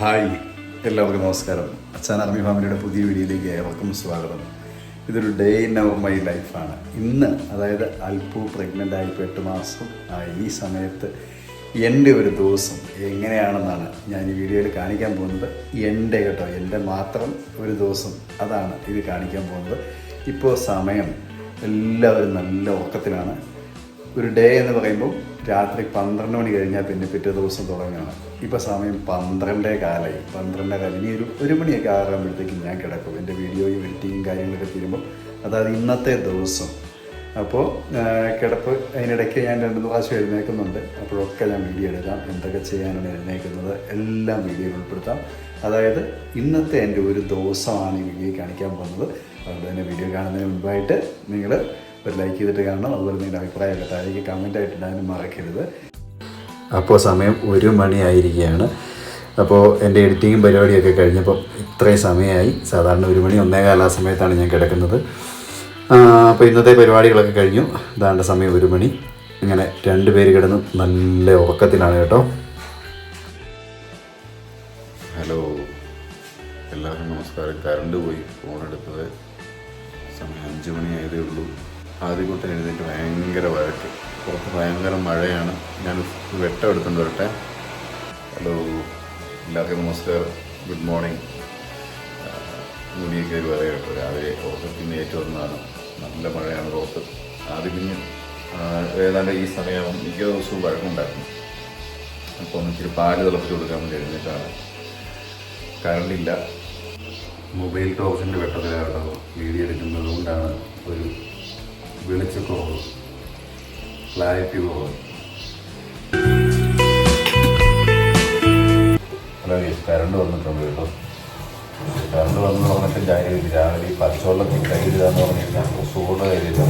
Hi എല്ലാവർക്കും നമസ്കാരം. അച്ഛൻ ആർമി ഫാമിലിയുടെ പുതിയ വീഡിയോയിലേക്ക് ഏവർക്കും സ്വാഗതം. ഇതൊരു ഡേ ഇൻ അവർ മൈ ലൈഫാണ് ഇന്ന് അതായത് അൽപ്പു പ്രഗ്നന്റ് ആയിപ്പോൾ എട്ട് മാസം ഈ സമയത്ത് എന്റെ ഒരു ദിവസം എങ്ങനെയാണെന്നാണ് ഞാൻ ഈ വീഡിയോയിൽ കാണിക്കാൻ പോകുന്നത്. എന്റെ കേട്ടോ എന്റെ മാത്രം ഒരു ദിവസം അതാണ് ഇത് കാണിക്കാൻ പോകുന്നത്. ഇപ്പോൾ സമയം എല്ലാവരും നല്ല ഉറക്കത്തിലാണ്. ഒരു ഡേ എന്ന് പറയുമ്പോൾ രാത്രി പന്ത്രണ്ട് മണി കഴിഞ്ഞാൽ പിന്നെ പിറ്റേ ദിവസം തുടങ്ങുകയാണ്. ഇപ്പോൾ സമയം പന്ത്രണ്ടേ കാലായി. പന്ത്രണ്ടേ കാലം ഇനി ഒരു ഒരു മണിയൊക്കെ ആറാകുമ്പോഴത്തേക്കും ഞാൻ കിടക്കും. എന്റെ വീഡിയോയും എഡിറ്റിങ്ങും കാര്യങ്ങളൊക്കെ തീരുമ്പോൾ അതായത് ഇന്നത്തെ ദിവസം. അപ്പോൾ കിടപ്പ് അതിനിടയ്ക്ക് ഞാൻ രണ്ട് പ്രാവശ്യം എഴുന്നേൽക്കുന്നുണ്ട്. അപ്പോഴൊക്കെ ഞാൻ വീഡിയോ എടുക്കാം. എന്തൊക്കെ ചെയ്യാനാണ് എഴുന്നേൽക്കുന്നത്. എല്ലാം വീഡിയോയിൽ ഉൾപ്പെടുത്താം. അതായത് ഇന്നത്തെ എന്റെ ഒരു ദിവസമാണ് ഈ വീഡിയോ കാണിക്കാൻ പോകുന്നത്. അതുകൊണ്ട് തന്നെ വീഡിയോ കാണുന്നതിന് മുൻപായിട്ട് നിങ്ങൾ ഒരു ലൈക്ക് ചെയ്തിട്ട് കാണണം. അതുപോലെ നിങ്ങളുടെ അഭിപ്രായമൊക്കെ താഴേക്ക് കമന്റ് ആയിട്ട് ഇടാനും മറക്കരുത്. അപ്പോൾ സമയം ഒരു മണിയായിരിക്കുകയാണ്. അപ്പോൾ എന്റെ എഡിറ്റിങ്ങും പരിപാടിയൊക്കെ കഴിഞ്ഞപ്പോൾ ഇത്രയും സമയമായി. സാധാരണ ഒരു മണി ഒന്നേകാല ആ സമയത്താണ് ഞാൻ കിടക്കുന്നത്. അപ്പോൾ ഇന്നത്തെ പരിപാടികളൊക്കെ കഴിഞ്ഞു. ഇതാണ്ട സമയം ഒരു മണി. ഇങ്ങനെ രണ്ട് പേര് കിടന്ന് നല്ല ഉറക്കത്തിലാണ് കേട്ടോ. ഹലോ. എല്ലാവർക്കും നമസ്കാരം. കറണ്ട് പോയി. ഫോൺ എടുത്തത് സമയം അഞ്ച് മണിയായതേ ഉള്ളൂ. ആദ്യകൂട്ടം എഴുന്നേറ്റ് ഭയങ്കര വഴക്ക്. പുറത്ത് ഭയങ്കര മഴയാണ്. ഞാൻ വെട്ടം എടുത്തുകൊണ്ട് വരട്ടെ. ഹലോ എല്ലാവർക്കും നമസ്കാരം. ഗുഡ് മോർണിംഗ് മുടിയൊക്കെ ഒരു വരെ കേട്ടോ. രാവിലെ നിന്ന് ഏറ്റവും വന്നതാണ് നല്ല മഴയാണ് റോസ്. ആദ്യം പിന്നെ ഏതാണ്ട് ഈ സമയം മിക്ക ദിവസവും വഴക്കുണ്ടായിരുന്നു. അപ്പോൾ ഒന്ന് ഇച്ചിരി പാൽ തിളപ്പിച്ച് കൊടുക്കാൻ വേണ്ടി എഴുന്നേറ്റാണ്. കറണ്ടില്ല മൊബൈൽ ടോർച്ചിന്റെ വെട്ടത്തിലാണ് വീഡിയോ വെളിച്ചക്കുറവ് ക്ലാരിറ്റി കുറവ് ഹലോ യെസ് കരണ്ട് വന്നിട്ടുണ്ട് കേട്ടോ. കരണ്ട് വന്നു പറഞ്ഞിട്ട് കാര്യമില്ല രാവിലെ ഈ പച്ചവെള്ളത്തിൽ കയ്യിലിതാന്ന് പറഞ്ഞിട്ട് സുഖമുള്ള കയ്യിലില്ല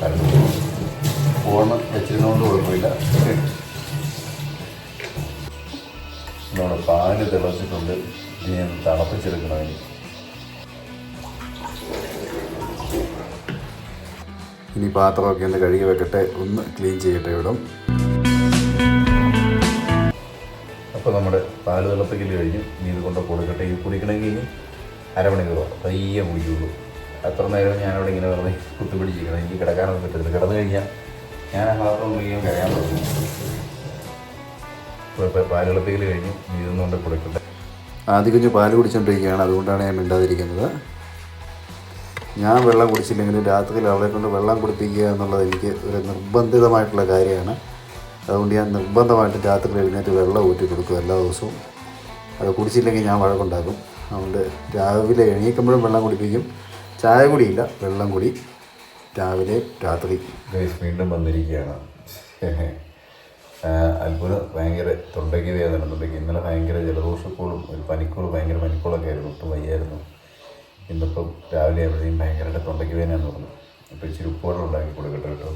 കരണ്ട് ഫോൺ വെച്ചിരുന്നോണ്ട് കുഴപ്പമില്ല. നമ്മുടെ പാൽ തിളച്ചിട്ടുണ്ട്. ഇനി തണുപ്പിച്ചെടുക്കണം തിളപ്പിച്ചെടുക്കണം ഇനി പാത്രമൊക്കെ ഒന്ന് കഴുകി വെക്കട്ടെ ഒന്ന് ക്ലീൻ ചെയ്യട്ടെ ഇവിടം. അപ്പോൾ നമ്മുടെ പാൽ തിളപ്പിക്കൽ കഴിഞ്ഞു ഇനി ഇത് കൊണ്ട് കൊടുക്കട്ടെ ഇത് കുടിക്കണമെങ്കിൽ ഇനി അരമണിക്കൂറോ പയ്യെ കുടിക്കുള്ളൂ അത്ര നേരം ഞാനവിടെ ഇങ്ങനെ വെറുതെ കുത്തിപ്പിടിച്ചിരിക്കണം. എനിക്ക് കിടക്കാനൊന്നും പറ്റത്തില്ല. കിടന്നു കഴിഞ്ഞാൽ ഞാൻ ആ പാത്രം മുഴുവൻ കഴിയാൻ തുടങ്ങി. ഇപ്പോൾ പാൽ തിളപ്പിക്കൽ കഴിഞ്ഞു ഇതൊന്നും കൊണ്ട് കൊടുക്കട്ടെ ആദ്യം കുഞ്ഞ് പാൽ കുടിച്ചുകൊണ്ടിരിക്കുകയാണ് അതുകൊണ്ടാണ് ഞാൻ മിണ്ടാതിരിക്കുന്നത്. ഞാൻ വെള്ളം കുടിച്ചില്ലെങ്കിൽ രാത്രിയിൽ അവളെ കൊണ്ട് വെള്ളം കുടിപ്പിക്കുക എന്നുള്ളത് എനിക്ക് ഒരു നിർബന്ധിതമായിട്ടുള്ള കാര്യമാണ്. അതുകൊണ്ട് ഞാൻ നിർബന്ധമായിട്ട് രാത്രി എഴുന്നേറ്റ് വെള്ളം ഊറ്റി കൊടുക്കും എല്ലാ ദിവസവും. അത് കുടിച്ചില്ലെങ്കിൽ ഞാൻ വഴക്കുണ്ടാക്കും. അതുകൊണ്ട് രാവിലെ എണീക്കുമ്പോഴും വെള്ളം കുടിപ്പിക്കും. ചായ കുടിയില്ല വെള്ളം കുടി. രാവിലെ രാത്രി. വീണ്ടും വന്നിരിക്കുകയാണ്. അത്ഭുതം ഭയങ്കര തൊണ്ടയ്ക്ക് വേദന തൊണ്ടയ്ക്ക് ഇന്നലെ ഭയങ്കര ജലദോഷക്കോളും ഒരു പനിക്കോളും ഭയങ്കര പനിക്കോളൊക്കെ ആയിരുന്നു ഒട്ടും വയ്യായിരുന്നു. ഇന്നിപ്പം രാവിലെ ആയപ്പോഴത്തേക്കും ഭയങ്കരമായിട്ട് തൊണ്ടയ്ക്ക് വേദനയെന്ന് പറഞ്ഞു അപ്പോൾ ഇച്ചിരി ഉപ്പുവെള്ളം ഉണ്ടാക്കി കൊടുക്കട്ടെ കേട്ടോ.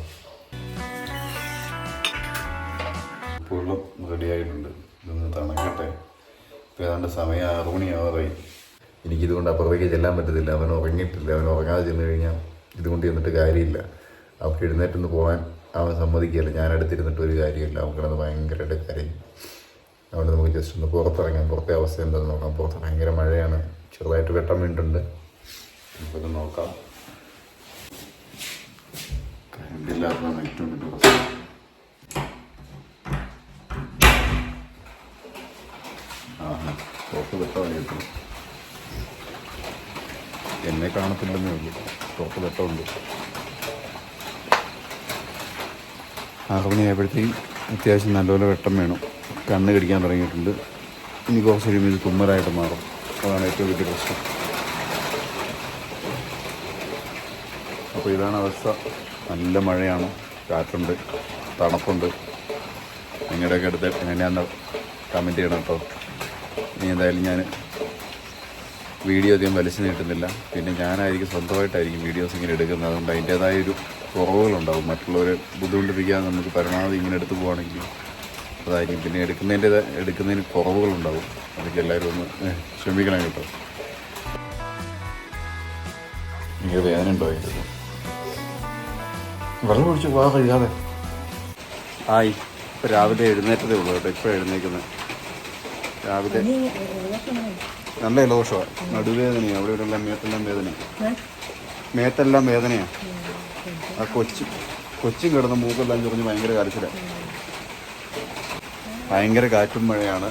ഉപ്പുവെള്ളം റെഡിയായിട്ടുണ്ട് ഇതൊന്ന് തണക്കട്ടെ. ഇപ്പോൾ ഏതാണ്ട് സമയം ആറു മണിയാവാറായി. എനിക്കിതുകൊണ്ട് അപ്പുറത്തേക്ക് ചെല്ലാൻ പറ്റത്തില്ല. അവൻ ഉറങ്ങിയിട്ടില്ല. അവൻ ഉറങ്ങാതെ ചെന്ന് കഴിഞ്ഞാൽ ഇതുകൊണ്ട് ചെന്നിട്ട് കാര്യമില്ല. അവർക്ക് എഴുന്നേറ്റൊന്ന് പോകാൻ അവൻ സമ്മതിക്കുകയല്ല. ഞാൻ അടുത്തിരുന്നിട്ട് ഒരു കാര്യമില്ല. അവൻ കിടന്ന് ഭയങ്കരമായിട്ട് കാര്യം. അവിടെ നമുക്ക് ജസ്റ്റ് ഒന്ന് പുറത്തിറങ്ങാം. പുറത്തെ അവസ്ഥ എന്താണെന്ന് നോക്കാം. പുറത്ത് ഭയങ്കര മഴയാണ്. ചെറുതായിട്ട് വെട്ടം വീണ്ടുണ്ട് നമുക്കത് നോക്കാം. കറണ്ട് ഇല്ലാത്തതാണ് ഏറ്റവും വലിയ കിട്ടും എന്നെ കാണത്തില്ലെന്നേ വെട്ടമുണ്ട് ആറ് മണിയായപ്പോഴത്തേക്കും അത്യാവശ്യം നല്ലപോലെ വെട്ടം വേണം. കണ്ണ് കടിക്കാൻ തുടങ്ങിയിട്ടുണ്ട്. ഇനി കുറച്ച് കഴിയുമ്പോൾ ഇത് തുമ്മലായിട്ട് മാറും. അതാണ് ഏറ്റവും വലിയ പ്രശ്നം. അപ്പോൾ ഇതാണ് അവസ്ഥ. നല്ല മഴയാണ്. കാറ്റുണ്ട്. തണുപ്പുണ്ട്. നിങ്ങളുടെയൊക്കെ അടുത്ത് എങ്ങനെയാണെന്ന് കമന്റ് ചെയ്യണം കേട്ടോ. ഇനി എന്തായാലും ഞാൻ വീഡിയോ അധികം വലിച്ചു നീട്ടുന്നില്ല. പിന്നെ ഞാനായിരിക്കും സ്വന്തമായിട്ടായിരിക്കും വീഡിയോസ് ഇങ്ങനെ എടുക്കുന്നത്. അതുകൊണ്ട് അതിന്റേതായ ഒരു കുറവുകളുണ്ടാവും. മറ്റുള്ളവരെ ബുദ്ധിമുട്ടിപ്പിക്കാതെ നമുക്ക് പരമാവധി ഇങ്ങനെ എടുത്തു പോവുകയാണെങ്കിൽ അതായിരിക്കും. പിന്നെ എടുക്കുന്നതിന്റെ എടുക്കുന്നതിന് കുറവുകളുണ്ടാവും. അതൊക്കെ എല്ലാവരും ഒന്ന് ക്ഷമിക്കണം കേട്ടോ. ഭയങ്കര വേദന ഉണ്ടോ അതിന്റെ വെള്ളം കുടിച്ച് പോകാൻ കഴിയാതെ ആയി. രാവിലെ എഴുന്നേറ്റതേ ഉള്ളൂ കേട്ടോ. ഇപ്പം എഴുന്നേക്കുന്നത് രാവിലെ നല്ല ജലദോഷമാണ് നടുവേദനയാണ് അവിടെ ഇവിടെ എല്ലാം മേത്തെല്ലാം വേദന മേത്തെല്ലാം വേദനയാണ് ആ കൊച്ചി കൊച്ചും കിടന്ന് മൂക്കെല്ലാം ചൊറിഞ്ഞ് ഭയങ്കര കാലത്തിലാണ് ഭയങ്കര കാറ്റും മഴയാണ്.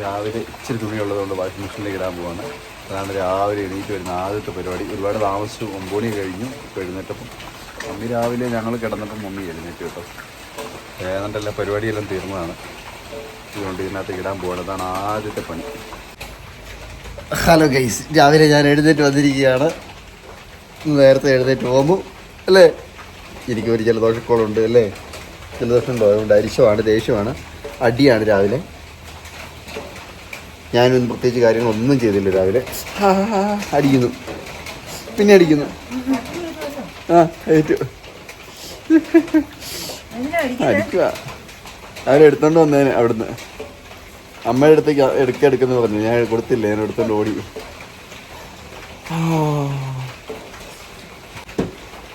രാവിലെ ഇച്ചിരി തുണിയുള്ളതുകൊണ്ട് വാഷിംഗ് മെഷീനിലേക്ക് ഇടാൻ പോവാണ്. അതാണ് രാവിലെ എണീറ്റ് വരുന്ന ആദ്യത്തെ പരിപാടി. ഒരുപാട് താമസിച്ചു ഒമ്പോണി കഴിഞ്ഞു. ഇപ്പോൾ എഴുന്നേറ്റപ്പം മമ്മി രാവിലെ ഞങ്ങൾ കിടന്നപ്പോൾ മമ്മി എഴുന്നേറ്റ് കേട്ടോ. ഏതാണ്ട് എല്ലാ പരിപാടിയെല്ലാം തീർന്നതാണ്. അതുകൊണ്ട് ഇതിനകത്ത് ഇടാൻ അതാണ് ആദ്യത്തെ പണി. ഹലോ ഗൈസ് രാവിലെ ഞാൻ എഴുന്നേറ്റ് വന്നിരിക്കുകയാണ്. നേരത്തെ എഴുന്നേറ്റ് പോകുമ്പോൾ അല്ലേ? എനിക്ക് ഒരു ജലദോഷക്കോളുണ്ട് അല്ലേ? ജലദോഷം ഉണ്ടോ അതുകൊണ്ട് അരിശമാണ് ദേഷ്യമാണ്. അടിയാണ് രാവിലെ. ഞാനൊന്നും പ്രത്യേകിച്ച് കാര്യങ്ങളൊന്നും ചെയ്തില്ല രാവിലെ. അടിക്കുന്നു. പിന്നെ അടിക്കുന്നു. ആ ഏറ്റു. അടിക്കുക രാവിലെ എടുത്തോണ്ട് വന്നേനെ അവിടുന്ന്. അമ്മയുടെ അടുത്തേക്ക് എടുക്ക എടുക്കുന്നു പറഞ്ഞു. ഞാൻ കൊടുത്തില്ല? ഞാൻ എടുത്തോണ്ട് ഓടി.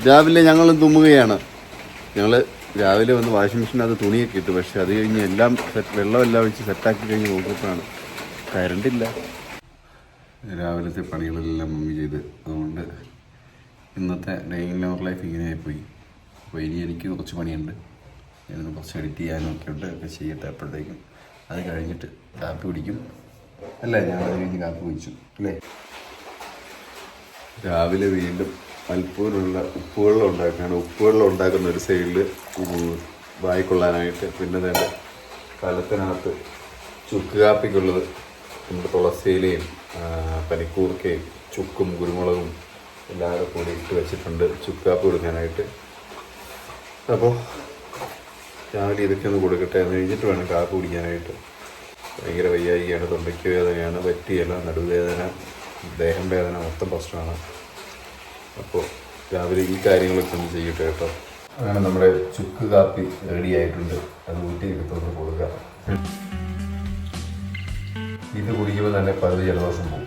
രാവിലെ ഞങ്ങൾ തുമ്മുകയാണ്. ഞങ്ങൾ രാവിലെ വന്ന് വാഷിംഗ് മെഷീനകത്ത് തുണിയൊക്കെ ഇട്ടു. പക്ഷെ അത് കഴിഞ്ഞ് എല്ലാം സെറ്റ് വെള്ളമെല്ലാം വെച്ച് സെറ്റാക്കി കഴിഞ്ഞ് നോക്കിയപ്പോഴാണ് കരണ്ടില്ല രാവിലത്തെ പണികളെല്ലാം മമ്മി ചെയ്ത്. അതുകൊണ്ട് ഇന്നത്തെ ഡെയിലി ലവർ ലൈഫ് ഇങ്ങനെ പോയി അപ്പോൾ ഇനി എനിക്ക് കുറച്ച് പണിയുണ്ട്. ഞാനൊന്ന് കുറച്ച് എഡിറ്റ് ചെയ്യാനും ഒക്കെ ഉണ്ട്. ഒക്കെ ചെയ്യട്ടെ അപ്പോഴത്തേക്കും. അത് കഴിഞ്ഞിട്ട് കാപ്പി കുടിക്കും. അല്ലേ? ഞാൻ അത് കഴിഞ്ഞ് കാപ്പി കുടിച്ചു. അല്ലേ? രാവിലെ വീണ്ടും അൽപ്പൂരിലുള്ള ഉപ്പുവെള്ളം ഉണ്ടാക്കുകയാണ് ഉപ്പുവെള്ളം ഉണ്ടാക്കുന്ന ഒരു സൈഡിൽ വായിക്കൊള്ളാനായിട്ട് പിന്നെ തന്നെ കലത്തിനകത്ത് ചുക്ക് കാപ്പിക്കുള്ളത്. നമ്മുടെ തുളസിയിലയും പനിക്കൂർക്കയും ചുക്കും കുരുമുളകും എല്ലാം കൂടി ഇട്ട് വെച്ചിട്ടുണ്ട്. ചുക്കാപ്പ് കൊടുക്കാനായിട്ട്. അപ്പോൾ രാവിലെ ഇതൊക്കെ ഒന്ന് കൊടുക്കട്ടെ എന്ന് കഴിഞ്ഞിട്ട് വേണം കാപ്പ് കുടിക്കാനായിട്ട്. ഭയങ്കര വയ്യായികയാണ് തൊണ്ടയ്ക്ക് വേദനയാണ് പറ്റിയല്ല നടുവേദന ദേഹം വേദന മൊത്തം പ്രശ്നമാണ്. അപ്പോൾ രാവിലെ ഈ കാര്യങ്ങളൊക്കെ ഒന്ന് ചെയ്യട്ടെ കേട്ടോ. അങ്ങനെ നമ്മുടെ ചുക്ക് കാപ്പി റെഡി ആയിട്ടുണ്ട്. അത് ഊറ്റി എടുത്തോണ്ട് കൊടുക്കാം. ഇത് കുടിക്കുമ്പോൾ തന്നെ പകുതി ജലദോഷം പോകും.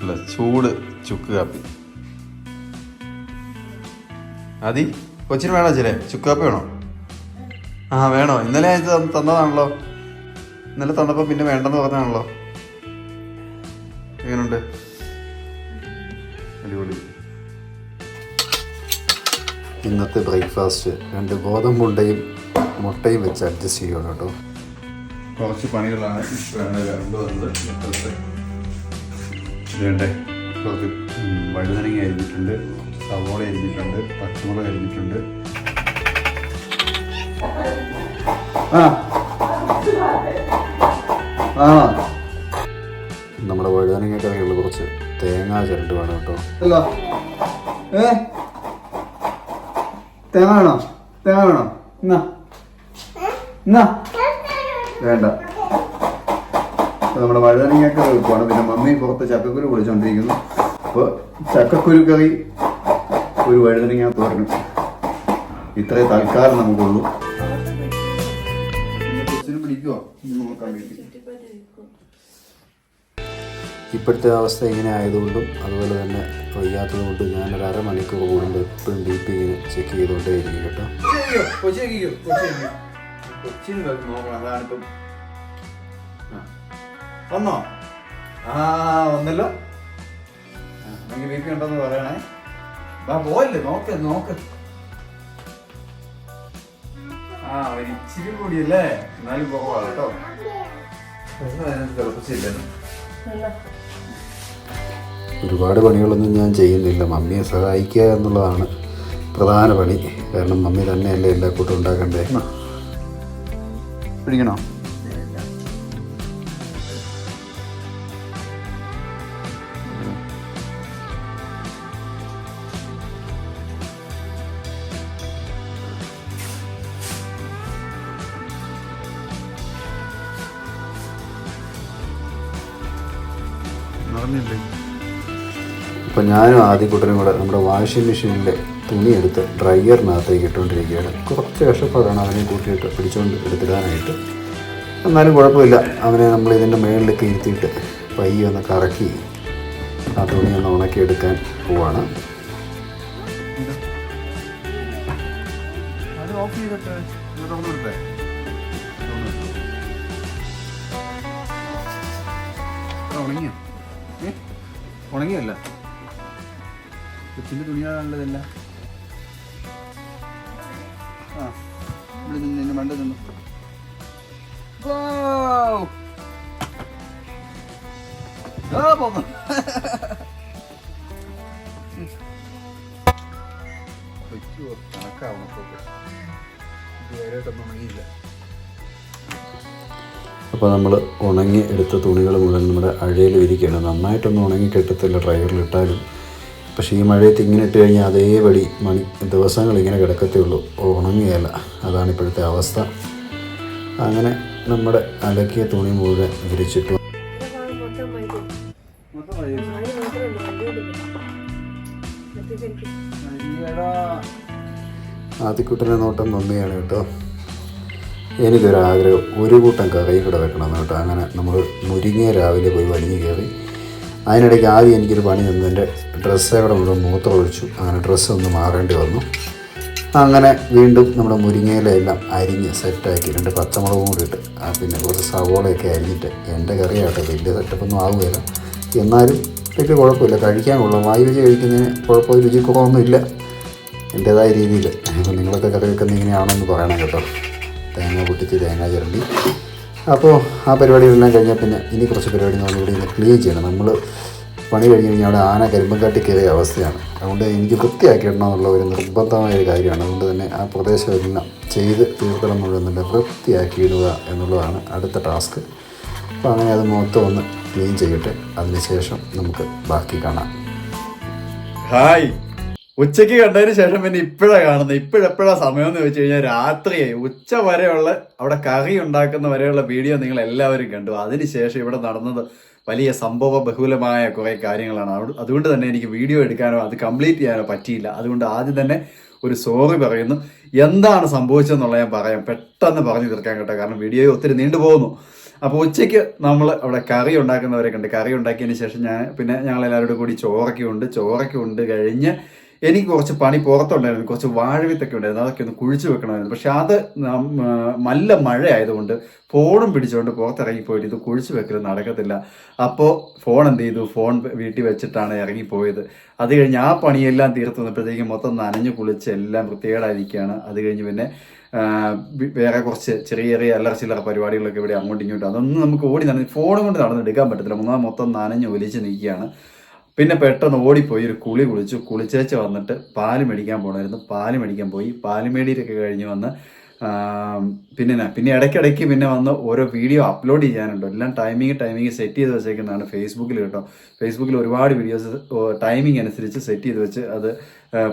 അല്ല ചൂട് ചുക്ക് കാപ്പി. അതി കൊച്ചിന് വേണോ ചില ചുക്ക് കാപ്പി വേണോ? ആ വേണോ? ഇന്നലെ തന്നതാണല്ലോ. ഇന്നലെ തന്നപ്പോൾ പിന്നെ വേണ്ടെന്ന് പറഞ്ഞാണല്ലോ എങ്ങനെയുണ്ട് അടിപൊളി. ഇന്നത്തെ ബ്രേക്ക്ഫാസ്റ്റ് രണ്ട് ഗോതമ്പുണ്ടയും മുട്ടയും വെച്ച് അഡ്ജസ്റ്റ് ചെയ്യണം കേട്ടോ. കുറച്ച് പണികളാണ് ഇപ്പോഴാണ് കറണ്ട് വന്നത് ഇപ്പോഴത്തെ വേണ്ടേ കുറച്ച് വഴുതനങ്ങ അരിഞ്ഞിട്ടുണ്ട് സവോള അരിഞ്ഞിട്ടുണ്ട് പച്ചമുളക് അരിഞ്ഞിട്ടുണ്ട്. ആ. ആ. നമ്മുടെ വഴുതനങ്ങ കറികളിൽ കുറച്ച് തേങ്ങ ചിരട്ട് വേണം കേട്ടോ. അല്ല. ഏ? തേങ്ങ വേണോ? തേങ്ങ വേണോ? എന്നാ. എന്നാ. വേണ്ട. നമ്മുടെ വഴുതനങ്ങയൊക്കെ വെക്കുവാണ്. പിന്നെ മമ്മി പുറത്ത് ചക്കക്കുരു പൊളിച്ചുകൊണ്ടിരിക്കുന്നു അപ്പോൾ ചക്കക്കുരു കറി ഒരു വഴുതനങ്ങ തോരണം ഇത്രേ തൽക്കാലം നമുക്കുള്ളൂ. പിടിക്കുവോ? നോക്കാൻ വേണ്ടി. ഇപ്പോഴത്തെ അവസ്ഥ ഇങ്ങനെ ആയതുകൊണ്ടും അതുപോലെ തന്നെ വയ്യാത്തതുകൊണ്ടും ഞാനൊരു അരമണിക്കൂർ കൂടുമ്പോൾ എപ്പോഴും ബി പി ഇങ്ങനെ ചെക്ക് ചെയ്തുകൊണ്ടേ ഇരിക്കും കേട്ടോ. കൊച്ചിന് നോക്കണം. വന്നോ? ആ വന്നല്ലോ. എനിക്ക് ബി പി ഉണ്ടെന്ന് പറയണേ. വാ പോയല്ലേ നോക്ക് നോക്ക്. ആ ഒരിച്ചിരി കൂടിയല്ലേ? എന്നാലും പോവാ കേട്ടോ. തിളപ്പിച്ചില്ലല്ലോ ഒരുപാട് പണികളൊന്നും ഞാൻ ചെയ്യുന്നില്ല. മമ്മിയെ സഹായിക്കുക എന്നുള്ളതാണ് പ്രധാന പണി. കാരണം മമ്മി തന്നെയല്ലേ എല്ലാ കൂട്ടും ഉണ്ടാക്കണ്ടേ? പിടിക്കണോ? നടന്നില്ലേ? ഞാനും ആദ്യ കൂട്ടരും കൂടെ നമ്മുടെ വാഷിംഗ് മെഷീനിലെ തുണി എടുത്ത് ഡ്രയറിനകത്തേക്ക് ഇട്ടുകൊണ്ടിരിക്കുകയാണ്. കുറച്ച് കഷ്ടപ്പാടാണ് അവനെ കൂട്ടിയിട്ട് പിടിച്ചുകൊണ്ട് എടുത്തിടാനായിട്ട്. എന്നാലും കുഴപ്പമില്ല. അവനെ നമ്മൾ ഇതിന്റെ മുകളിലേക്ക് ഇരുത്തിയിട്ട് പയ്യെ ഒന്ന് കറക്കി ആ തുണി ഒന്ന് ഉണക്കിയെടുക്കാൻ പോവാണ്. ഉണങ്ങിയോ? ഉണങ്ങിയല്ല. കൊച്ചിന്റെ തുണിയാണല്ലോ ആ ഇവിടെ നിന്ന് നിന്നെ. മണ്ട നിന്ന് കണക്കാവണം. ഇതുവരെയായിട്ടൊന്നും ഉണങ്ങിയില്ല. അപ്പോൾ നമ്മൾ ഉണങ്ങി എടുത്ത തുണികൾ മുതൽ നമ്മുടെ അഴയിൽ ഇരിക്കുകയാണ്. നന്നായിട്ടൊന്നും ഉണങ്ങി കെട്ടത്തില്ല ഡ്രൈവറിലിട്ടാലും പക്ഷേ ഈ മഴയത്ത് ഇങ്ങനെ ഇട്ട് കഴിഞ്ഞാൽ അതേപടി മണി ദിവസങ്ങൾ ഇങ്ങനെ കിടക്കത്തേ ഉള്ളൂ ഉണങ്ങുകയല്ല അതാണ് ഇപ്പോഴത്തെ അവസ്ഥ. അങ്ങനെ നമ്മുടെ അലക്കിയ തുണി മുഴുവൻ വിരിച്ചിട്ടു. ആദ്യക്കുട്ടനെ നോട്ടം മമ്മിയാണ് കേട്ടോ. എനിക്കൊരാഗ്രഹം. ഒരു കൂട്ടം കറി കൂടെ വെക്കണം കേട്ടോ. അങ്ങനെ നമ്മൾ മുരിങ്ങ രാവിലെ പോയി വലിഞ്ഞ് കയറി. അതിനിടയ്ക്ക് ആദ്യം എനിക്കൊരു പണി തന്നു. എന്റെ ഡ്രസ്സ് അവിടെ മുഴുവൻ മൂത്രം ഒഴിച്ചു. അങ്ങനെ ഡ്രസ്സ് ഒന്ന് മാറേണ്ടി വന്നു. അങ്ങനെ വീണ്ടും നമ്മുടെ മുരിങ്ങയിലെല്ലാം അരിഞ്ഞ് സെറ്റാക്കി രണ്ട് പച്ചമുളകും കൂടി ഇട്ട്. പിന്നെ കുറച്ച് സവോളയൊക്കെ അരിഞ്ഞിട്ട് എന്റെ കറിയാട്ടെ വലിയ സെറ്റപ്പൊന്നും ആവുകയില്ല. എന്നാലും വലിയ കുഴപ്പമില്ല. കഴിക്കാൻ കൊള്ളാം വായു രുചി കഴിക്കുന്നതിന് കുഴപ്പമോ രുചി കുറവൊന്നുമില്ല എന്റേതായ രീതിയിൽ. അപ്പോൾ നിങ്ങളൊക്കെ കറി വെക്കുന്ന ഇങ്ങനെയാണെന്ന് പറയണം കേട്ടോ. തേങ്ങ പൊട്ടിച്ച് തേങ്ങ ചിരണ്ടി. അപ്പോൾ ആ പരിപാടികളെല്ലാം കഴിഞ്ഞാൽ പിന്നെ ഇനി കുറച്ച് പരിപാടി നമ്മൾ ഇവിടെ ക്ലീൻ ചെയ്യണം. നമ്മൾ പണി കഴിഞ്ഞ് കഴിഞ്ഞാൽ അവിടെ ആന കരിമ്പങ്കാട്ടി കയറിയ അവസ്ഥയാണ്. അതുകൊണ്ട് എനിക്ക് വൃത്തിയാക്കി ഇടണം എന്നുള്ള ഒരു നിർബന്ധമായ ഒരു കാര്യമാണ്. അതുകൊണ്ട് തന്നെ ആ പ്രദേശമെല്ലാം ചെയ്ത് തീർക്കണം മുഴുവൻ തന്നെ വൃത്തിയാക്കി ഇടുക എന്നുള്ളതാണ് അടുത്ത ടാസ്ക് അപ്പോൾ അങ്ങനെ അത് മൊത്തം ഒന്ന് ക്ലീൻ ചെയ്യട്ടെ അതിനുശേഷം നമുക്ക് ബാക്കി കാണാം. ഹായ് ഉച്ചയ്ക്ക് കണ്ടതിന് ശേഷം പിന്നെ ഇപ്പോഴാണ് കാണുന്നത്. ഇപ്പോഴെപ്പോഴാ സമയം എന്ന് വെച്ച് കഴിഞ്ഞാൽ രാത്രിയായി ഉച്ച വരെയുള്ള അവിടെ കറി ഉണ്ടാക്കുന്ന വരെയുള്ള വീഡിയോ നിങ്ങൾ എല്ലാവരും കണ്ടു. അതിനുശേഷം ഇവിടെ നടന്നത് വലിയ സംഭവ ബഹുലമായ കുറേ കാര്യങ്ങളാണ്. അതുകൊണ്ട് തന്നെ എനിക്ക് വീഡിയോ എടുക്കാനോ അത് കംപ്ലീറ്റ് ചെയ്യാനോ പറ്റിയില്ല. അതുകൊണ്ട് ആദ്യം തന്നെ ഒരു സോറി പറയുന്നു. എന്താണ് സംഭവിച്ചതെന്നുള്ള ഞാൻ പറയാം. പെട്ടെന്ന് പറഞ്ഞു തീർക്കാൻ കേട്ടോ. കാരണം വീഡിയോ ഒത്തിരി നീണ്ടുപോകുന്നു അപ്പോൾ ഉച്ചയ്ക്ക് നമ്മൾ അവിടെ കറി ഉണ്ടാക്കുന്നവരെ കണ്ട്. കറി ഉണ്ടാക്കിയതിന് ശേഷം ഞാൻ പിന്നെ ഞങ്ങൾ എല്ലാവരോടും കൂടി ചോറൊക്കെ ഉണ്ട്. ചോറൊക്കെ ഉണ്ട് കഴിഞ്ഞ് എനിക്ക് കുറച്ച് പണി പുറത്തുണ്ടായിരുന്നു. കുറച്ച് വാഴവിത്തൊക്കെ ഉണ്ടായിരുന്നു. അതൊക്കെ ഒന്ന് കുഴിച്ചു വെക്കണമായിരുന്നു. പക്ഷെ അത് നല്ല മഴ ആയതുകൊണ്ട് ഫോണും പിടിച്ചുകൊണ്ട് പുറത്തിറങ്ങി പോയിട്ട് ഇത് കുഴിച്ചു വെക്കൽ നടക്കത്തില്ല. അപ്പോൾ ഫോൺ എന്ത് ചെയ്തു? ഫോൺ വീട്ടിൽ വെച്ചിട്ടാണ് ഇറങ്ങിപ്പോയത്. അത് കഴിഞ്ഞ് ആ പണിയെല്ലാം തീർത്ത് വന്നപ്പോഴത്തേക്കും മൊത്തം നനഞ്ഞു കുളിച്ച് എല്ലാം വൃത്തികേടായിരിക്കുകയാണ്. അത് കഴിഞ്ഞ് പിന്നെ വേറെ കുറച്ച് ചെറിയ ചെറിയ അല്ലറ ചില്ലറ പരിപാടികളൊക്കെ ഇവിടെ അങ്ങോട്ടും ഇങ്ങോട്ടും. അതൊന്നും നമുക്ക് ഓടി നടന്ന് ഫോൺ കൊണ്ട് നടന്നെടുക്കാൻ പറ്റത്തില്ല. മൂന്നാം മൊത്തം നനഞ്ഞ് ഒലിച്ച് നിൽക്കുകയാണ്. പിന്നെ പെട്ടെന്ന് ഓടിപ്പോയി ഒരു കുളി കുളിച്ചു. കുളിച്ചേച്ച് വന്നിട്ട് പാൽ മേടിക്കാൻ പോകണമായിരുന്നു പാൽ മേടിക്കാൻ പോയി. പാൽ മേടിയിട്ടൊക്കെ കഴിഞ്ഞ് വന്ന് പിന്നെ പിന്നെ ഇടയ്ക്കിടയ്ക്ക് പിന്നെ വന്ന് ഓരോ വീഡിയോ അപ്ലോഡ് ചെയ്യാനുണ്ട്. എല്ലാം ടൈമിങ് ടൈമിങ് സെറ്റ് ചെയ്ത് വെച്ചേക്കുന്നതാണ് ഫേസ്ബുക്കിൽ കേട്ടോ. ഫേസ്ബുക്കിൽ ഒരുപാട് വീഡിയോസ് ടൈമിംഗ് അനുസരിച്ച് സെറ്റ് ചെയ്ത് വെച്ച് അത്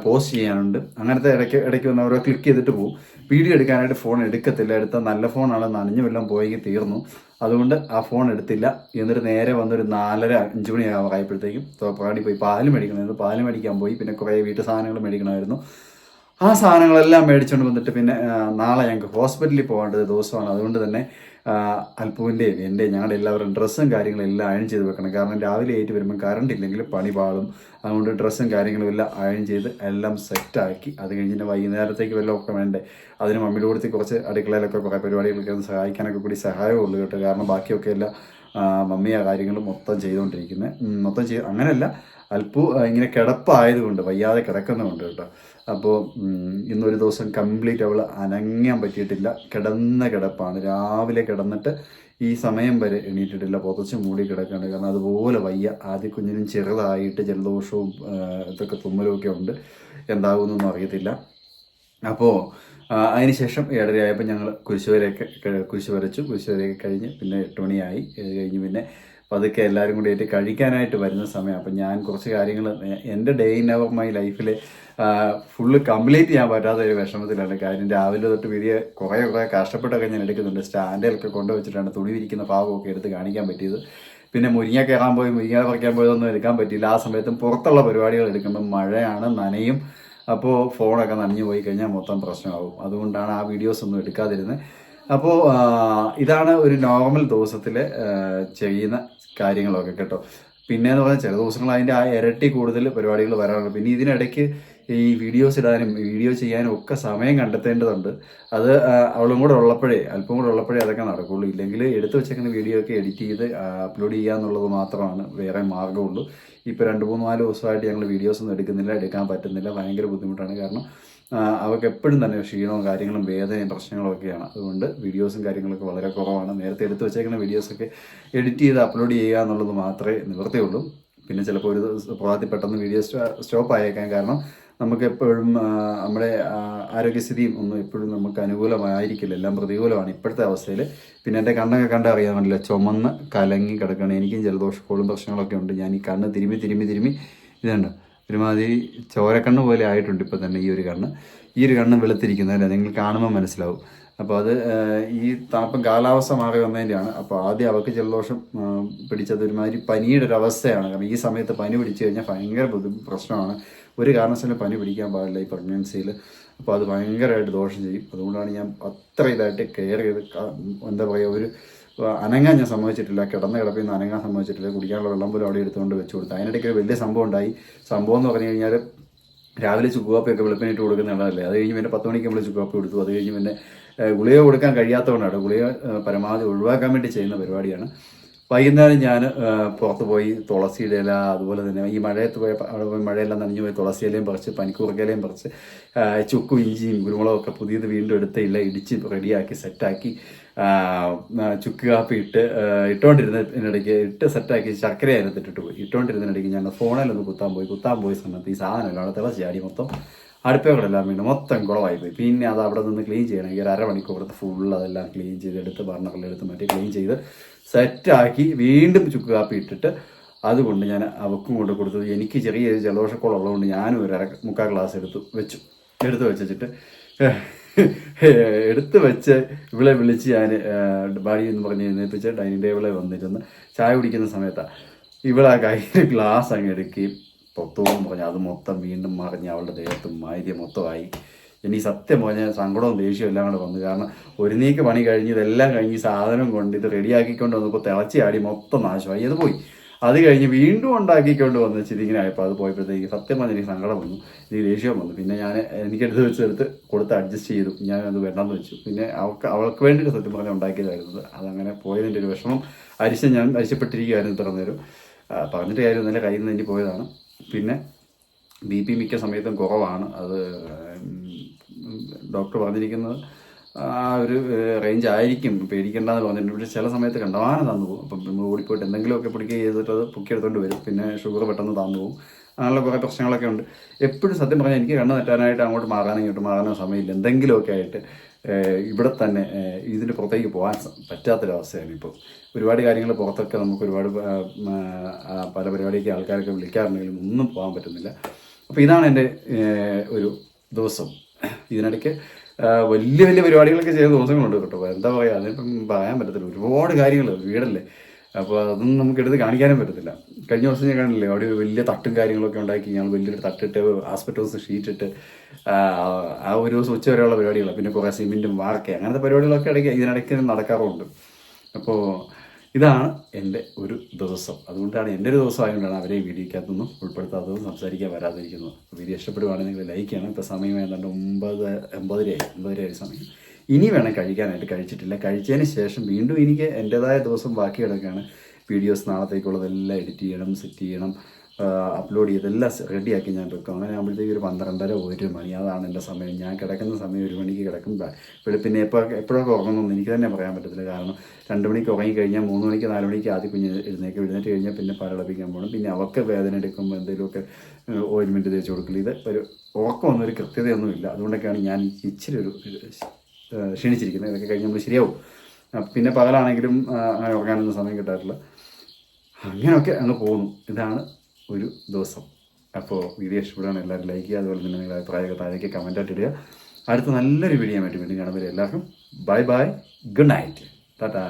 പോസ്റ്റ് ചെയ്യാനുണ്ട്. അങ്ങനത്തെ ഇടയ്ക്ക് ഇടയ്ക്ക് വന്ന് ഓരോ ക്ലിക്ക് ചെയ്തിട്ട് പോകും വീഡിയോ എടുക്കാനായിട്ട് ഫോൺ എടുക്കത്തില്ല. എടുത്ത നല്ല ഫോണാണ് നനഞ്ഞു വല്ലതും പോയെങ്കിൽ തീർന്നു. അതുകൊണ്ട് ആ ഫോൺ എടുത്തില്ല. എന്നിട്ട് നേരെ വന്നൊരു നാലര അഞ്ച് മണി ആയപ്പോഴത്തേക്കും തോപ്പാടി പോയി. പാൽ മേടിക്കണമായിരുന്നു പാൽ മേടിക്കാൻ പോയി. പിന്നെ കുറേ വീട്ടു സാധനങ്ങൾ മേടിക്കണമായിരുന്നു. ആ സാധനങ്ങളെല്ലാം മേടിച്ചുകൊണ്ട് വന്നിട്ട് പിന്നെ നാളെ ഞങ്ങൾക്ക് ഹോസ്പിറ്റലിൽ പോകേണ്ടത് ദിവസമാണ്. അതുകൊണ്ട് തന്നെ ആ, എന്റെ ഞങ്ങളുടെ എല്ലാവരും ഡ്രസ്സും കാര്യങ്ങളും എല്ലാം അയൺ ചെയ്ത് വെക്കണം. കാരണം രാവിലെ ആയിട്ട് വരുമ്പോൾ കറണ്ട് ഇല്ലെങ്കിൽ പണി പാളും. അതുകൊണ്ട് ഡ്രസ്സും കാര്യങ്ങളും എല്ലാം അയൺ ചെയ്ത് എല്ലാം സെറ്റാക്കി അത് കഴിഞ്ഞിട്ട് വൈകുന്നേരത്തേക്ക് വല്ലതും ഒക്കെ വേണ്ടേ? അതിന് മമ്മിയുടെ കൂടി കുറച്ച് അടുക്കളയിലൊക്കെ കുറേ പരിപാടികളൊക്കെ ഒന്ന് സഹായിക്കാനൊക്കെ കൂടി സഹായമുള്ളൂ കേട്ടോ. കാരണം ബാക്കിയൊക്കെ എല്ലാം മമ്മി ആ കാര്യങ്ങൾ മൊത്തം ചെയ്തുകൊണ്ടിരിക്കുന്നത് മൊത്തം ചെയ്ത് അങ്ങനെയല്ല അല്പു ഇങ്ങനെ കിടപ്പായതുകൊണ്ട് വയ്യാതെ കിടക്കുന്നതുകൊണ്ട് കേട്ടോ. അപ്പോൾ ഇന്നൊരു ദിവസം കംപ്ലീറ്റ് അവൾ അനങ്ങാൻ പറ്റിയിട്ടില്ല. കിടന്ന കിടപ്പാണ്. രാവിലെ കിടന്നിട്ട് ഈ സമയം വരെ എണീറ്റിട്ടില്ല. പുതച്ച് മൂടി കിടക്കുകയാണ് കാരണം അതുപോലെ വയ്യ. ആദ്യ കുഞ്ഞിനും ചെറുതായിട്ട് ജലദോഷവും ഇതൊക്കെ തുമ്മലും ഒക്കെ ഉണ്ട്. എന്താകുമെന്നൊന്നും അറിയത്തില്ല. അപ്പോൾ അതിനുശേഷം ഏഴരയായപ്പോൾ ഞങ്ങൾ കുരിശുവരെയൊക്കെ കുരിശു വരച്ചു കുരിശുവരെയൊക്കെ കഴിഞ്ഞ് പിന്നെ എട്ട് മണിയായി. കഴിഞ്ഞ് പിന്നെ പതുക്കെ എല്ലാവരും കൂടി ആയിട്ട് കഴിക്കാനായിട്ട് വരുന്ന സമയം. അപ്പം ഞാൻ കുറച്ച് കാര്യങ്ങൾ എന്റെ ഡേ ഇൻ അവർ മൈ ലൈഫിൽ ഫുള്ള് കംപ്ലീറ്റ് ചെയ്യാൻ പറ്റാത്ത ഒരു വിഷമത്തിലാണ്. കാര്യം രാവിലെ തൊട്ട് വലിയ കുറേ കുറേ കഷ്ടപ്പെട്ടൊക്കെ ഞാൻ എടുക്കുന്നുണ്ട്. സ്റ്റാൻഡിലൊക്കെ കൊണ്ടുവച്ചിട്ടാണ് തുണി വിരിക്കുന്ന ഭാഗമൊക്കെ എടുത്ത് കാണിക്കാൻ പറ്റിയത്. പിന്നെ മുരിങ്ങ കയറാൻ പോയി മുരിങ്ങ പറിക്കാൻ പോയതൊന്നും എടുക്കാൻ പറ്റിയില്ല. ആ സമയത്തും പുറത്തുള്ള പരിപാടികൾ എടുക്കുമ്പോൾ മഴയാണ് നനയും. അപ്പോൾ ഫോണൊക്കെ നനഞ്ഞു പോയി കഴിഞ്ഞാൽ മൊത്തം പ്രശ്നമാകും അതുകൊണ്ടാണ് ആ വീഡിയോസ് ഒന്നും എടുക്കാതിരുന്നത് അപ്പോൾ ഇതാണ് ഒരു നോർമൽ ദിവസത്തിൽ ചെയ്യുന്ന കാര്യങ്ങളൊക്കെ കേട്ടോ. പിന്നെ എന്ന് പറഞ്ഞാൽ ചില ദിവസങ്ങൾ അതിന്റെ ആ ഇരട്ടി കൂടുതൽ പരിപാടികൾ വരാറുണ്ട്. പിന്നെ ഇതിനിടയ്ക്ക് ഈ വീഡിയോസ് ഇടാനും വീഡിയോ ചെയ്യാനും ഒക്കെ സമയം കണ്ടെത്തേണ്ടതുണ്ട്. അത് അവളും കൂടെ ഉള്ളപ്പോഴേ അല്പം കൂടെ ഉള്ളപ്പോഴേ അതൊക്കെ നടക്കുള്ളൂ. ഇല്ലെങ്കിൽ എടുത്തു വെച്ചേക്കുന്ന വീഡിയോ ഒക്കെ എഡിറ്റ് ചെയ്ത് അപ്ലോഡ് ചെയ്യുക എന്നുള്ളത് മാത്രമാണ്. വേറെ മാർഗമുള്ളൂ. ഇപ്പോൾ രണ്ട് മൂന്ന് നാല് ദിവസമായിട്ട് ഞങ്ങൾ വീഡിയോസ് ഒന്നും എടുക്കുന്നില്ല എടുക്കാൻ പറ്റുന്നില്ല. ഭയങ്കര ബുദ്ധിമുട്ടാണ്. കാരണം ആ, അവൾക്ക് എപ്പോഴും തന്നെ ക്ഷീണവും കാര്യങ്ങളും വേദനയും പ്രശ്നങ്ങളും ഒക്കെയാണ്. അതുകൊണ്ട് വീഡിയോസും കാര്യങ്ങളൊക്കെ വളരെ കുറവാണ്. നേരത്തെ എടുത്തു വെച്ചേക്കുന്ന വീഡിയോസൊക്കെ എഡിറ്റ് ചെയ്ത് അപ്ലോഡ് ചെയ്യുക എന്നുള്ളത് മാത്രമേ നിവൃത്തിയുള്ളൂ പിന്നെ ചിലപ്പോൾ ഒരു പ്രഭാതത്തിൽ പെട്ടെന്ന് വീഡിയോ സ്റ്റോപ്പ് ആയേക്കാൻ കാരണം നമുക്ക് എപ്പോഴും നമ്മുടെ ആരോഗ്യസ്ഥിതിയും ഒന്നും എപ്പോഴും നമുക്ക് അനുകൂലമായിരിക്കില്ല. എല്ലാം പ്രതികൂലമാണ് ഇപ്പോഴത്തെ അവസ്ഥയിൽ പിന്നെ എന്റെ കണ്ണൊക്കെ കണ്ടാൽ അറിയാമല്ലോ ചുമന്ന് കലങ്ങി കിടക്കുകയാണ് എനിക്കും ജലദോഷക്കോളും പ്രശ്നങ്ങളൊക്കെ ഉണ്ട്. ഞാൻ ഈ കണ്ണ് തിരുമ്മി തിരുമ്മി തിരുമ്മി ഇതുണ്ട്. ഒരുമാതിരി ചോരക്കണ്ണ് പോലെ ആയിട്ടുണ്ട് ഇപ്പോൾ തന്നെ ഈ ഒരു കണ്ണ്. ഈ ഒരു കണ്ണ് വെളുത്തിരിക്കുന്നതല്ലേ? നിങ്ങൾ കാണുമ്പോൾ മനസ്സിലാവും. അപ്പോൾ അത് ഈ തണുപ്പം കാലാവസ്ഥ മാറി വന്നതിന്റെയാണ് അപ്പോൾ ആദ്യം അവൾക്ക് ജലദോഷം പിടിച്ചത് ഒരുമാതിരി പനിയുടെ ഒരു അവസ്ഥയാണ് കാരണം ഈ സമയത്ത് പനി പിടിച്ചു കഴിഞ്ഞാൽ ഭയങ്കര ബുദ്ധി പ്രശ്നമാണ്. ഒരു കാരണവശാലും പനി പിടിക്കാൻ പാടില്ല ഈ പ്രഗ്നൻസിയിൽ അപ്പോൾ അത് ഭയങ്കരമായിട്ട് ദോഷം ചെയ്യും. അതുകൊണ്ടാണ് ഞാൻ അത്ര ഇതായിട്ട് കെയർ ചെയ്ത് എന്താ പറയുക ഒരു അനങ്ങാൻ ഞാൻ സമ്മതിച്ചിട്ടില്ല. കിടന്ന കിടപ്പിൽ നിന്ന് അനങ്ങാൻ സമ്മതിച്ചിട്ടില്ല. കുടിക്കാനുള്ള വെള്ളം പോലും അവിടെ എടുത്തുകൊണ്ട് വെച്ച് കൊടുത്തു അതിനിടയ്ക്ക് വലിയ സംഭവം ഉണ്ടായി. സംഭവം എന്ന് പറഞ്ഞു കഴിഞ്ഞാൽ രാവിലെ ചുക്കുകാപ്പിയൊക്കെ വെളുപ്പിനിട്ട് കൊടുക്കുന്ന ഇടമല്ലേ അത് കഴിഞ്ഞ് പിന്നെ പത്ത് മണിക്ക് നമ്മൾ ചുക്കുകാപ്പി കൊടുത്തു. അത് കഴിഞ്ഞ് പിന്നെ ഗുളിക കൊടുക്കാൻ കഴിയാത്തതുകൊണ്ടാണ്. ഗുളിക പരമാവധി ഒഴിവാക്കാൻ വേണ്ടി ചെയ്യുന്ന പരിപാടിയാണ്. വൈകുന്നേരം ഞാൻ പുറത്ത് പോയി തുളസിയുടെ ഇല അതുപോലെ തന്നെ ഈ മഴയത്ത് പോയ മഴയെല്ലാം നനഞ്ഞു പോയി തുളസി ഇലയും പറിച്ച് പനിക്കൂർക്കയിലയും പറിച്ച് ചുക്കും ഇഞ്ചിയും കുരുമുളകും ഒക്കെ പുതിയത് വീണ്ടും എടുത്ത ഇല ഇടിച്ച് റെഡിയാക്കി സെറ്റാക്കി ചുക്ക് കാപ്പി ഇട്ട് ഇട്ടുകൊണ്ടിരുന്നതിനിടയ്ക്ക് ഇട്ട് സെറ്റാക്കി ശർക്കര അതിനകത്ത് ഇട്ടിട്ട് പോയി. ഇട്ടുകൊണ്ടിരുന്നതിനിടയ്ക്ക് ഞാൻ ഫോണിലൊന്ന് കുത്താൻ പോയി. കുത്താൻ പോയ സമയത്ത് ഈ സാധനം അവിടെ തിളച്ച് ചാടി മൊത്തം അടുപ്പകളെല്ലാം വീണ് മൊത്തം കുളമായി പോയി. പിന്നെ അത് അവിടെ നിന്ന് ക്ലീൻ ചെയ്യണമെങ്കിൽ ഒരു അരമണിക്കൂറത്ത് ഫുൾ അതെല്ലാം ക്ലീൻ ചെയ്തെടുത്ത് ബർണറിലെടുത്ത് മാറ്റി ക്ലീൻ ചെയ്ത് സെറ്റാക്കി വീണ്ടും ചുക്ക് കാപ്പി ഇട്ടിട്ട് അതുകൊണ്ട് ഞാൻ അവക്കും കൊണ്ട് കൊടുത്തത് എനിക്ക് ചെറിയൊരു ജലദോഷക്കോളുള്ളതുകൊണ്ട് ഞാനും ഒരു അര മുക്കാൽ ഗ്ലാസ് എടുത്തു വെച്ചു. എടുത്തു വെച്ചിട്ട് എടുത്തു വെച്ച് ഇവളെ വിളിച്ച് ഞാൻ ബാഡി എന്ന് പറഞ്ഞ് എഴുന്നേൽപ്പിച്ച് ഡൈനിങ് ടേബിളിൽ വന്നിരുന്ന് ചായ കുടിക്കുന്ന സമയത്താണ് ഇവളാ കയ്യിൽ ഗ്ലാസ് അങ്ങ് എടുക്കുകയും പുറത്തോളം പറഞ്ഞ് അത് മൊത്തം വീണ്ടും മറിഞ്ഞ് അവളുടെ ദേഹത്തും മാര്യ മൊത്തമായി എനിക്ക് സത്യം പറഞ്ഞാൽ സങ്കടവും ദേഷ്യവും എല്ലാം കൂടെ വന്നു. കാരണം ഒരു നീക്ക് പണി കഴിഞ്ഞ് ഇതെല്ലാം കഴിഞ്ഞ് സാധനം കൊണ്ട് ഇത് റെഡിയാക്കിക്കൊണ്ട് വന്നപ്പോൾ തിളച്ചാടി മൊത്തം നാശമായി. അത് പോയി. അത് കഴിഞ്ഞ് വീണ്ടും ഉണ്ടാക്കിക്കൊണ്ട് വന്ന് ഇതിങ്ങനെ ആയപ്പോൾ അത് പോയപ്പോഴത്തേക്ക് സത്യം പറഞ്ഞാൽ എനിക്ക് സങ്കടം വന്നു. എനിക്ക് ദേഷ്യം വന്നു. പിന്നെ ഞാൻ എനിക്കെടുത്ത് വെച്ചെടുത്ത് കൊടുത്ത് അഡ്ജസ്റ്റ് ചെയ്തു. ഞാൻ അത് വേണ്ടെന്ന് വെച്ചു. പിന്നെ അവൾക്ക് അവൾക്ക് വേണ്ടിയിട്ട് സത്യം പറഞ്ഞാൽ ഉണ്ടാക്കിയതായിരുന്നു. അതങ്ങനെ പോയതിന്റെ ഒരു വിഷമം അരിശം ഞാൻ അരിശപ്പെട്ടിരിക്കുകയായിരുന്നു ഇത്ര നേരം. പറഞ്ഞിട്ട് കാര്യം നല്ല കയ്യിൽ നിന്ന് എനിക്ക് പോയതാണ്. പിന്നെ ബി പി മിക്ക സമയത്തും കുറവാണ്. അത് ഡോക്ടർ പറഞ്ഞിരിക്കുന്നത്. ആ ഒരു റേഞ്ച് ആയിരിക്കും. പേടിക്കേണ്ടെന്ന് പറഞ്ഞിട്ടുണ്ട്. പക്ഷേ ചില സമയത്ത് കണ്ടമാനം തന്നു പോകും. അപ്പം നമ്മൾ ഓടിപ്പോയിട്ട് എന്തെങ്കിലുമൊക്കെ പിടിക്കുക ചെയ്തിട്ട് അത് പൊക്കിയെടുത്തോണ്ട് വരും. പിന്നെ ഷുഗർ പെട്ടെന്ന് തന്നു പോകും. അങ്ങനെയുള്ള കുറേ പ്രശ്നങ്ങളൊക്കെ ഉണ്ട്. എപ്പോഴും സത്യം പറഞ്ഞാൽ എനിക്ക് കണ്ണ് തെറ്റാനായിട്ട് അങ്ങോട്ട് മാറാനും ഇങ്ങോട്ട് മാറാനോ സമയമില്ല. എന്തെങ്കിലുമൊക്കെ ആയിട്ട് ഇവിടെ തന്നെ ഇതിന്റെ പുറത്തേക്ക് പോകാൻ പറ്റാത്തൊരവസ്ഥയാണ് ഇപ്പോൾ ഒരുപാട് കാര്യങ്ങൾ പുറത്തൊക്കെ നമുക്ക് ഒരുപാട് പല പരിപാടിക്ക് ആൾക്കാരൊക്കെ വിളിക്കാറുണ്ടെങ്കിലും ഒന്നും പോകാൻ പറ്റുന്നില്ല. അപ്പോൾ ഇതാണ് എന്റെ ഒരു ദിവസം. ഇതിനിടയ്ക്ക് വലിയ വലിയ പരിപാടികളൊക്കെ ചെയ്ത ദിവസങ്ങളുണ്ട് കേട്ടോ. എന്താ പറയുക അതിനിപ്പം പറയാൻ പറ്റത്തില്ല. ഒരുപാട് കാര്യങ്ങൾ വീടല്ലേ. അപ്പോൾ അതൊന്നും നമുക്ക് എടുത്ത് കാണിക്കാനും പറ്റത്തില്ല. കഴിഞ്ഞ ദിവസം ഞാൻ കാണില്ലേ അവിടെ വലിയ തട്ടും കാര്യങ്ങളൊക്കെ ഉണ്ടാക്കി ഞങ്ങൾ വലിയൊരു തട്ടിട്ട് ആസ്പെറ്റോസ് ഷീറ്റ് ഇട്ട് ആ, ആ ഒരു ദിവസം ഉച്ച വരെയുള്ള പരിപാടികൾ പിന്നെ കുറേ സിമെന്റും വാർക്കെ അങ്ങനത്തെ പരിപാടികളൊക്കെ ഇടയ്ക്ക് ഇതിനിടയ്ക്ക് നടക്കാറുണ്ട്. അപ്പോൾ ഇതാണ് എന്റെ ഒരു ദിവസം. അതുകൊണ്ടാണ് എന്റെ ഒരു ദിവസം ആയതുകൊണ്ടാണ് അവരെ വീഡിയോക്കകത്തൊന്നും ഉൾപ്പെടുത്താത്തതും സംസാരിക്കാൻ വരാതിരിക്കുന്നത്. വീഡിയോ ഇഷ്ടപ്പെടുവാണെങ്കിൽ നിങ്ങൾ ലൈക്ക് ചെയ്യണം. ഇപ്പോൾ സമയം ഏതാണ്ട് ഒമ്പത് ഒമ്പതരയായി. ഒമ്പതരയായി സമയം. ഇനി വേണം കഴിക്കാനായിട്ട് കഴിച്ചിട്ടില്ല. കഴിച്ചതിന് ശേഷം വീണ്ടും എനിക്ക് എന്റെതായ ദിവസം ബാക്കി കിടക്കുകയാണ്. വീഡിയോസ് നാളത്തേക്കുള്ളതെല്ലാം എഡിറ്റ് ചെയ്യണം സെറ്റ് ചെയ്യണം. അപ്ലോഡ് ചെയ്തെല്ലാം റെഡിയാക്കി ഞാൻ വെക്കും. അങ്ങനെ ആകുമ്പോഴത്തേക്ക് ഒരു പന്ത്രണ്ടര ഒരു മണി അതാണ് എന്റെ സമയം. ഞാൻ കിടക്കുന്ന സമയം ഒരു മണിക്ക് കിടക്കും വെളുപ്പിനെ എപ്പോൾ എപ്പോഴൊക്കെ ഉറങ്ങുന്നൊന്നും എനിക്ക് തന്നെ പറയാൻ പറ്റത്തില്ല. കാരണം രണ്ട് മണിക്ക് ഉറങ്ങിക്കഴിഞ്ഞാൽ മൂന്ന് മണിക്ക് നാല് മണിക്ക് ആദ്യം കുഞ്ഞ് എഴുന്നേക്ക് എഴുന്നേറ്റ് കഴിഞ്ഞാൽ പിന്നെ പാലടപ്പിക്കാൻ പോകണം പിന്നെ അവർക്ക് വേദന എടുക്കുമ്പോൾ എന്തെങ്കിലുമൊക്കെ ഓയിൻമെന്റ് തേച്ച് കൊടുക്കില്ല ഇത് ഒരു ഉറക്കമൊന്നും ഒരു കൃത്യതയൊന്നുമില്ല അതുകൊണ്ടൊക്കെയാണ് ഞാൻ ഇച്ചിരി ഒരു ക്ഷീണിച്ചിരിക്കുന്നത്. ഇതൊക്കെ കഴിഞ്ഞ് നമ്മൾ ശരിയാവും. പിന്നെ പകലാണെങ്കിലും അങ്ങനെ ഉറങ്ങാനൊന്നും സമയം കിട്ടാറില്ല. അങ്ങനെയൊക്കെ അങ്ങ് പോകുന്നു. ഇതാണ് ഒരു ദിവസം. അപ്പോൾ വീഡിയോ ഇഷ്ടപ്പെടുകയാണ് എല്ലാവരും ലൈക്ക് ചെയ്യുക. അതുപോലെ തന്നെ നിങ്ങളുടെ അഭിപ്രായമൊക്കെ താഴേക്ക് കമന്റായിട്ട് ഇടുക. അടുത്ത നല്ലൊരു വീഡിയോ ആയിട്ട് വീണ്ടും കാണുമ്പോൾ എല്ലാവർക്കും bye bye good night tata